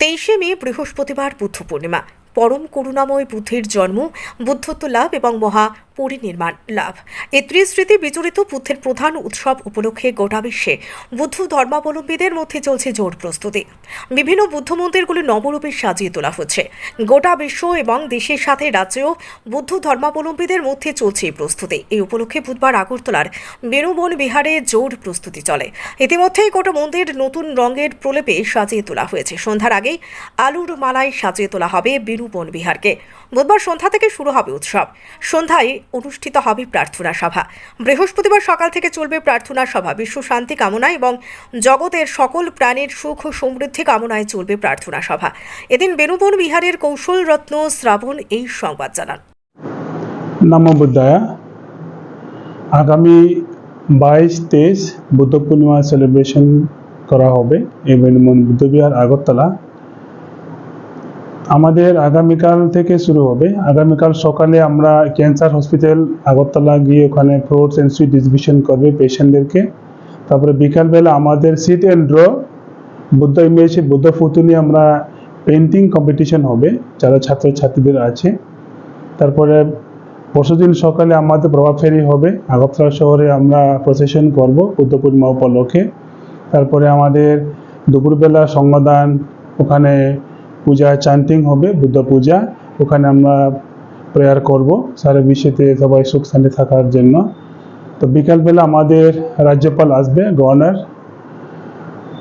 তেইশে মে বৃহস্পতিবার বুদ্ধ পূর্ণিমা পরম করুণাময় বুদ্ধের জন্ম বুদ্ধত্ব লাভ এবং মহা পরিনির্মাণ লাভ। এই ত্রিস্মৃতি বিচরিত বুদ্ধের প্রধান উৎসব উপলক্ষে গোটা বিশ্বে বুদ্ধ ধর্মাবলম্বীদের মধ্যে চলছে জোর প্রস্তুতি। বিভিন্ন বুদ্ধ মন্দিরগুলি নবরূপে সাজিয়ে তোলা হচ্ছে। গোটা বিশ্ব এবং দেশের সাথে রাজ্যেও বুদ্ধ ধর্মাবলম্বীদের মধ্যে চলছে প্রস্তুতি। এই উপলক্ষে বুধবার আগরতলার বেনুবন বিহারে জোর প্রস্তুতি চলে। ইতিমধ্যেই গোটা মন্দির নতুন রঙের প্রলেপে সাজিয়ে তোলা হয়েছে। সন্ধ্যার আগেই আলুর মালায় সাজিয়ে তোলা হবে বেনুবন বিহারকে। বুধবার সন্ধ্যা থেকে শুরু হবে উৎসব। সন্ধ্যায় অনুষ্ঠিত হবে প্রার্থনা সভা। বৃহস্পতিবার সকাল থেকে চলবে প্রার্থনা সভা। বিশ্ব শান্তি কামনায় এবং জগতের সকল প্রাণীর সুখ ও সমৃদ্ধি কামনায় চলবে প্রার্থনা সভা। এদিন বেনুবন বিহারের কৌশল রত্ন শ্রাবণ এই সংবাদ জানান। আগামী বাইশ তেইশ বুদ্ধ পূর্ণিমা সেলিব্রেশন করা হবে। এই বেনুমন বুদ্ধবিহার আগরতলা আমাদের আগামীকাল থেকে শুরু হবে। আগামীকাল সকালে আমরা ক্যান্সার হসপিটাল, আগরতলা গিয়ে ওখানে ফ্রুটস অ্যান্ড সুইট ডিস্ট্রিবিউশন করবে পেশেন্টদেরকে। তারপরে বিকালবেলা আমাদের sit and draw, Buddha image Buddha photo নিয়ে আমরা পেন্টিং কম্পিটিশন হবে, যারা ছাত্রছাত্রীদের আছে। তারপরে পরশুদিন সকালে আমাদের প্রভাব ফেরি হবে, আগরতলা শহরে আমরা প্রসেশন করব বুদ্ধ পূর্ণিমা উপলক্ষে তারপরে আমাদের দুপুরবেলা সংবাদান, ওখানে পূজা চান্টিং হবে বুদ্ধ পূজা। ওখানে আমরা প্রেয়ার করব। সারা বিশ্বেতে সবাই সুখ শান্তি থাকার জন্য। তো বিকালবেলা আমাদের রাজ্যপাল আসবে, গভর্নর।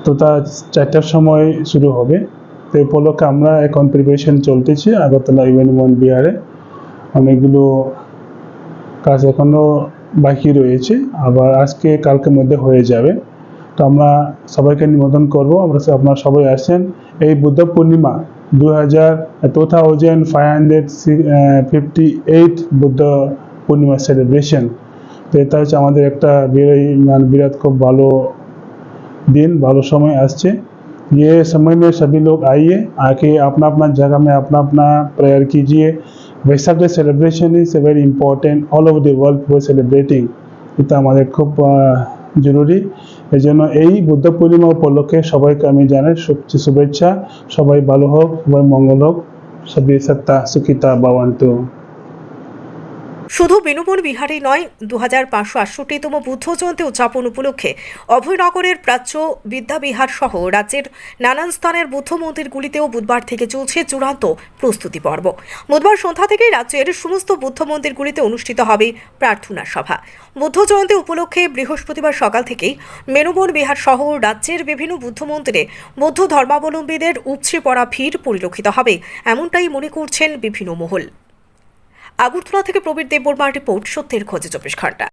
তো তা চারটার সময় শুরু হবে। তো উপলক্ষে আমরা এখন প্রিপারেশন চলতেছে, আগরতলা ইভেন বিহারে। অনেকগুলো কাজ এখনও বাকি রয়েছে, আবার আজকে কালকের মধ্যে হয়ে যাবে। তো আমরা সবাইকে নিমন্ত্রণ করব। আমরা আপনারা সবাই আসেন। এই বুদ্ধ পূর্ণিমা দু হাজার two thousand five hundred fifty eight Buddha Purnima celebration তো এটা হচ্ছে আমাদের একটা বিরাট মানে বিরাট খুব ভালো दिन भालो समय আসছে ये समय में सभी लोग आइए आके अपना अपना जगह में अपना अपना प्रेयर कीजिए Vaisakh day celebration is a very important all over the world वो सेलिब्रेटिंग এটা আমাদের খুব আহ, জরুরি এই জন্য এই বুদ্ধ পূর্ণিমা উপলক্ষে সবাইকে আমি জানাই শুভেচ্ছা। সবাই ভালো হোক, সবাই মঙ্গল হোক। সবই সত্তা, সুখিতা বাবান্তু শুধু বেনুবন বিহারেই নয় দু হাজার পাঁচশো আটষট্টিতম বুদ্ধ জয়ন্তী উদযাপন উপলক্ষে অভয়নগরের প্রাচ্য বিদ্যাবিহার সহ রাজ্যের নানান স্থানের বুদ্ধ মন্দিরগুলিতেও বুধবার থেকে চলছে চূড়ান্ত প্রস্তুতি পর্ব। বুধবার সন্ধ্যা থেকেই রাজ্যের সমস্ত বুদ্ধ মন্দিরগুলিতে অনুষ্ঠিত হবে প্রার্থনা সভা। বুদ্ধ জয়ন্তী উপলক্ষে বৃহস্পতিবার সকাল থেকেই মেনুবন বিহার সহ রাজ্যের বিভিন্ন বুদ্ধ মন্দিরে বৌদ্ধ ধর্মাবলম্বীদের উপচে পড়া ভিড় পরিলক্ষিত হবে। এমনটাই মনে করছেন বিভিন্ন মহল। আগরতলা থেকে প্রবীর দেববর্মা রিপোর্ট সত্যের খোঁজে চব্বিশ ঘণ্টা।